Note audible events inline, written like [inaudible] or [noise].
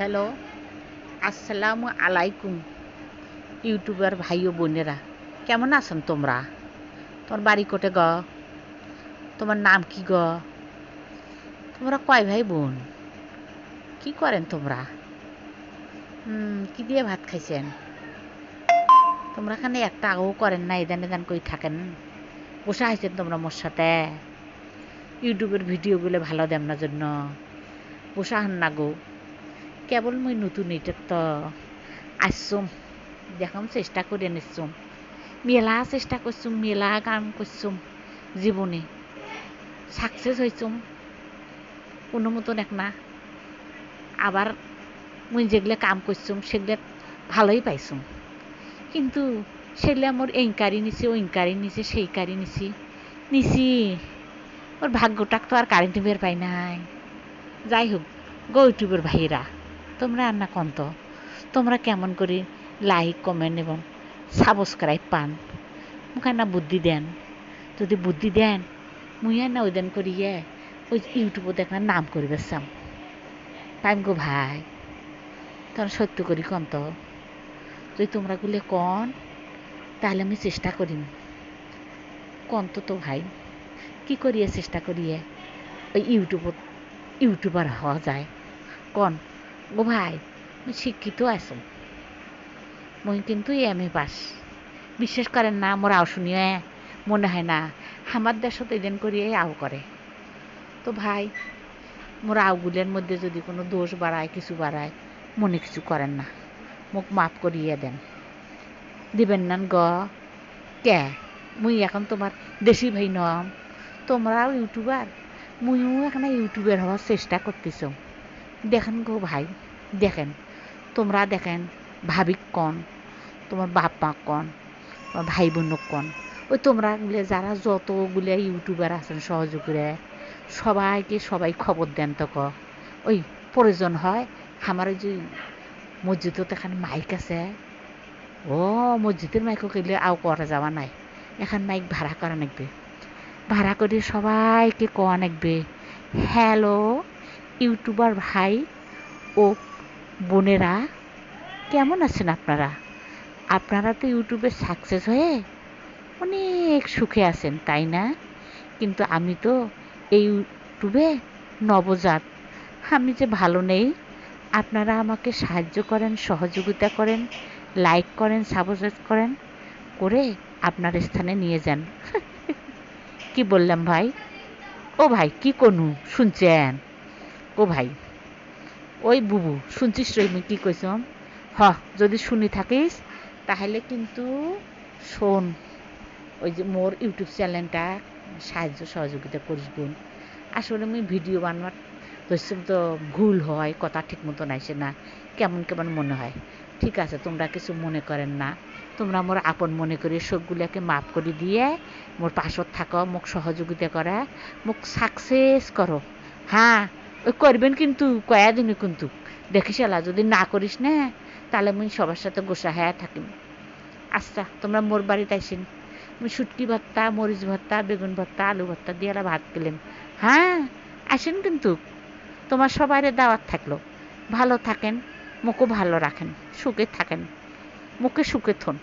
Hello, আসসালামু আলাইকুম, YouTuber ভাই ও বোনেরা। কেমন আছেন তোমরা? তোমার বাড়ি কোটে গ? তোমার নাম কি গ? তোমরা কয় ভাই বোন? কি করেন তোমরা? কি দিয়ে ভাত খাইছেন? তোমরা এখানে একটা আগেও করেন না, এদান এদান কই থাকেন? বসে আইছেন তোমরা মোর সাথে? ইউটিউবের ভিডিওগুলো ভালো দেন না জন্য? বসে আহান না গো? কেবল মুই নতুন এটা তো আসছুম দেখাম, চেষ্টা করে নিচ্ছুম মেলা চেষ্টা করছুম মেলা কাম করছুম জীবনে সাকসেস হয়েছুম কোনো মতন এক না। আবার মুই যেগুলো কাম করছুম সেগুলো ভালোই পাইছুম কিন্তু সেগুলো আমার এই কারি নিছি ওই কারি নিছি সেই কারি নিছি নিছি ওর ভাগ্যটাক তো আর কারেন্ট বের পাই নাই। যাই হোক, গো ইউটিউবের ভাইয়েরা তোমরা আর না কন্ত তোমরা কেমন করে লাইক কমেন্ট এবং সাবস্ক্রাইব পান। মুখে না বুদ্ধি দেন। যদি বুদ্ধি দেন মুই আর না ওই দেন করিয়ে ওই ইউটিউবত দেখ না নাম করিবে চাম টাইম গো ভাই। তোরা সত্য করি কন্ত যদি তোমরা গুলে কন, তাহলে আমি চেষ্টা করিম। কন্ত তো ভাই। কি করিয়ে চেষ্টা করিয়ে ওই ইউটিউবত ইউটিউবার হওয়া যায়। কন? ও ভাই শিক্ষিত আছো মুই কিন্তু এম এ পাস বিশ্বাস করেন না মোর আও শুনিয়ে মনে হয় না আমার দেশত এদিন করিয়ে আও করে তো ভাই মোর আউগুলের মধ্যে যদি কোনো দোষ বাড়ায় কিছু বাড়ায় মনে কিছু করেন না মোক মাফ করিয়ে দেন দিবেন না গ কে মুই এখন তোমার দেশি ভাই নম তোমরাও ইউটিউবার মুইও এখন ইউটিউবার হওয়ার চেষ্টা করতেছ দেখেন গো ভাই, দেখেন। তোমরা দেখেন ভাবিক কন, তোমার বাপ মা কন, তোমার ভাই বোনক কন। ওই তোমরা গুলে যারা যতগুলো ইউটিউবার আছেন সহযোগীরা, সবাইকে সবাই খবর দেন তো ওই প্রয়োজন হয়, আমার ওই যে মসজিদত এখানে মাইক আছে। ও, মসজিদের মাইকও গেলে আও করা যাওয়া নাই। এখন মাইক ভাড়া করা নাকবে। ভাড়া করে সবাইকে কোয়া নাকবে। হ্যালো? ইউটিউবার ভাই ও বোনেরা, কেমন আছেন আপনারা? আপনারা তো ইউটিউবে সাকসেস হয়ে অনেক সুখে আছেন, তাই না? কিন্তু আমি তো এই ইউটিউবে নবজাত। আমি যে ভালো নেই, আপনারা আমাকে সাহায্য করেন, সহযোগিতা করেন লাইক করেন সাবস্ক্রাইব করেন, করে আপনার স্থানে নিয়ে যান। [laughs] কি বললাম ভাই? ও ভাই, কি করনু? শুনছেন? ও ভাই। ওই বুবু, শুনছিস রে আমি কি কইছম হ, যদি শুনি থাকিস, তাহলে কিন্তু শোন, ওই যে মোর ইউটিউব চ্যানেলটা সাহায্য সহযোগিতা করিস বোন। আসলে আমি ভিডিও বানাবার ধরছিলাম তো ভুল হয়, কথা ঠিক মতন আসে না, কেমন কেমন মনে হয়। ঠিক আছে, তোমরা কিছু মনে করেন না। তোমরা মোর আপন মনে করে সবগুলোকে মাফ করে দিয়ে মোর পাশত থাকো, মোক সহযোগিতা করা মোক সাকসেস করো হ্যাঁ করবেন কিন্তু কয়া দিনে কিন্তু। দেখিস এলা যদি না করিস না, তাহলে মুই সবার সাথে গোসা হ্যাঁ থাকিম। আচ্ছা তোমরা মোর বাড়িতে আইসিন। মুই শুটকি ভর্তা, মরিচ ভর্তা, বেগুন ভর্তা, আলু ভর্তা দিয়ে ভাত খেলেন হ্যাঁ আসেন কিন্তু। তোমার সবাইরে দাওয়াত থাকল। ভালো থাকেন, মুখও ভালো রাখেন, সুখে থাকেন। মুখে সুখে থন।